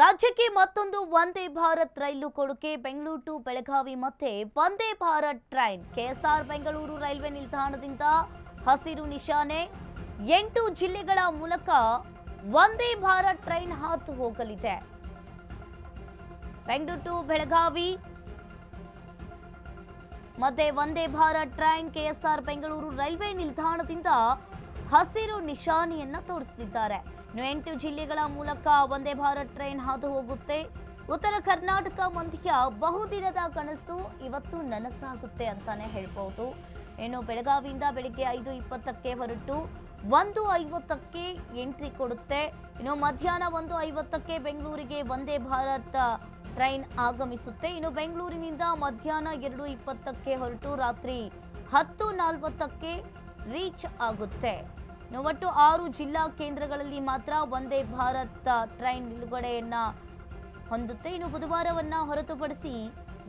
ರಾಜ್ಯಕ್ಕೆ ಮತ್ತೊಂದು ವಂದೇ ಭಾರತ್ ರೈಲು ಕೊಡುಗೆ, ಬೆಂಗಳೂರು ಟು ಬೆಳಗಾವಿ ಮತ್ತೆ Vande Bharat train, KSR Bengaluru railway ನಿಲ್ದಾಣದಿಂದ ಹಸಿರು ನಿಶಾನೆ. ಎಂಟು ಜಿಲ್ಲೆಗಳ ಮೂಲಕ ವಂದೇ ಭಾರತ್ ಟ್ರೈನ್ ಹಾದು ಹೋಗಲಿದೆ. ಬೆಂಗಳೂರು ಟು ಬೆಳಗಾವಿ ಮತ್ತೆ Vande Bharat train, KSR Bengaluru railway ನಿಲ್ದಾಣದಿಂದ ಹಸಿರು ನಿಶಾನೆಯನ್ನ ತೋರಿಸಲಿದ್ದಾರೆ ಎಂಟು ಜಿಲ್ಲೆಗಳ ಮೂಲಕ ವಂದೇ ಭಾರತ್ ಟ್ರೈನ್ ಹಾದು ಹೋಗುತ್ತೆ ಉತ್ತರ ಕರ್ನಾಟಕ ಮಂದಿಯ ಬಹುದಿನದ ಕನಸು ಇವತ್ತು ನನಸಾಗುತ್ತೆ ಅಂತಾನೆ ಹೇಳ್ಬೋದು. ಇನ್ನು ಬೆಳಗಾವಿಯಿಂದ ಬೆಳಿಗ್ಗೆ ಐದು ಇಪ್ಪತ್ತಕ್ಕೆ ಹೊರಟು ಒಂದು ಐವತ್ತಕ್ಕೆ ಎಂಟ್ರಿ ಕೊಡುತ್ತೆ. ಇನ್ನು ಮಧ್ಯಾಹ್ನ ಒಂದು ಐವತ್ತಕ್ಕೆ ಬೆಂಗಳೂರಿಗೆ ವಂದೇ ಭಾರತ್ ಟ್ರೈನ್ ಆಗಮಿಸುತ್ತೆ. ಇನ್ನು ಬೆಂಗಳೂರಿನಿಂದ ಮಧ್ಯಾಹ್ನ ಎರಡು ಇಪ್ಪತ್ತಕ್ಕೆ ಹೊರಟು ರಾತ್ರಿ ಹತ್ತು ನಲವತ್ತಕ್ಕೆ ರೀಚ್ ಆಗುತ್ತೆ. ಒಟ್ಟು ಆರು ಜಿಲ್ಲಾ ಕೇಂದ್ರಗಳಲ್ಲಿ ಮಾತ್ರ ವಂದೇ ಭಾರತ್ ಟ್ರೈನ್ ನಿಲುಗಡೆಯನ್ನ ಹೊಂದುತ್ತೆ. ಇನ್ನು ಬುಧವಾರವನ್ನ ಹೊರತುಪಡಿಸಿ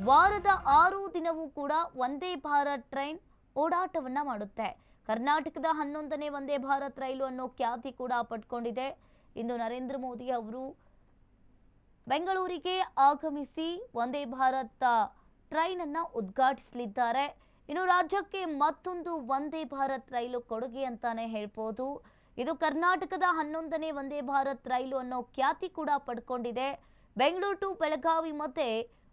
ವಾರದ ಆರು ದಿನವೂ ಕೂಡ ವಂದೇ ಭಾರತ್ ಟ್ರೈನ್ ಓಡಾಟವನ್ನ ಮಾಡುತ್ತೆ. ಕರ್ನಾಟಕದ ಹನ್ನೊಂದನೇ ವಂದೇ ಭಾರತ್ ರೈಲು ಅನ್ನೋ ಖ್ಯಾತಿ ಕೂಡ ಪಟ್ಕೊಂಡಿದೆ ಇಂದು ನರೇಂದ್ರ ಮೋದಿ ಅವರು ಬೆಂಗಳೂರಿಗೆ ಆಗಮಿಸಿ ವಂದೇ ಭಾರತ್ ಟ್ರೈನ್ ಅನ್ನ ಉದ್ಘಾಟಿಸಲಿದ್ದಾರೆ. ಇನ್ನು ರಾಜ್ಯಕ್ಕೆ ಮತ್ತೊಂದು ವಂದೇ ಭಾರತ್ ರೈಲು ಕೊಡುಗೆ ಅಂತಾನೆ ಹೇಳ್ಬೋದು. ಇದು ಕರ್ನಾಟಕದ ಹನ್ನೊಂದನೇ ವಂದೇ ಭಾರತ್ ರೈಲು ಅನ್ನೋ ಖ್ಯಾತಿ ಕೂಡ ಪಡ್ಕೊಂಡಿದೆ. ಬೆಂಗಳೂರು ಟು ಬೆಳಗಾವಿ ಮತ್ತೆ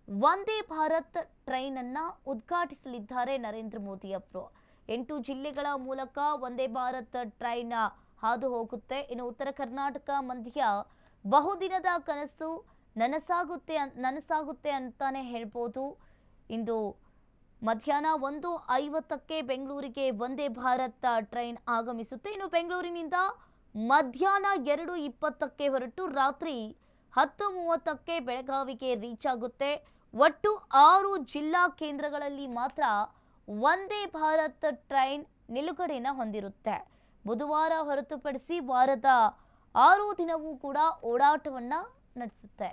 ವಂದೇ ಭಾರತ್ ಟ್ರೈನ್ ಅನ್ನ ಉದ್ಘಾಟಿಸಲಿದ್ದಾರೆ ನರೇಂದ್ರ ಮೋದಿ ಅವರು ಎಂಟು ಜಿಲ್ಲೆಗಳ ಮೂಲಕ ವಂದೇ ಭಾರತ್ ಟ್ರೈನ್ ಹಾದು ಹೋಗುತ್ತೆ. ಇನ್ನು ಉತ್ತರ ಕರ್ನಾಟಕ ಮಂದಿಯ ಬಹುದಿನದ ಕನಸು ನನಸಾಗುತ್ತೆ ನನಸಾಗುತ್ತೆ ಅಂತಾನೆ ಹೇಳ್ಬೋದು. ಇಂದು ಮಧ್ಯಾಹ್ನ ಒಂದು ಐವತ್ತಕ್ಕೆ ಬೆಂಗಳೂರಿಗೆ ವಂದೇ ಭಾರತ್ ಟ್ರೈನ್ ಆಗಮಿಸುತ್ತೆ. ಇನ್ನು ಬೆಂಗಳೂರಿನಿಂದ ಮಧ್ಯಾಹ್ನ ಎರಡು ಇಪ್ಪತ್ತಕ್ಕೆ ಹೊರಟು ರಾತ್ರಿ ಹತ್ತು ಮೂವತ್ತಕ್ಕೆ ಬೆಳಗಾವಿಗೆ ರೀಚ್ ಆಗುತ್ತೆ. ಒಟ್ಟು ಆರು ಜಿಲ್ಲಾ ಕೇಂದ್ರಗಳಲ್ಲಿ ಮಾತ್ರ ವಂದೇ ಭಾರತ್ ಟ್ರೈನ್ ನಿಲುಗಡೆನ ಹೊಂದಿರುತ್ತೆ. ಬುಧವಾರ ಹೊರತುಪಡಿಸಿ ವಾರದ ಆರು ದಿನವೂ ಕೂಡ ಓಡಾಟವನ್ನ ನಡೆಸುತ್ತೆ.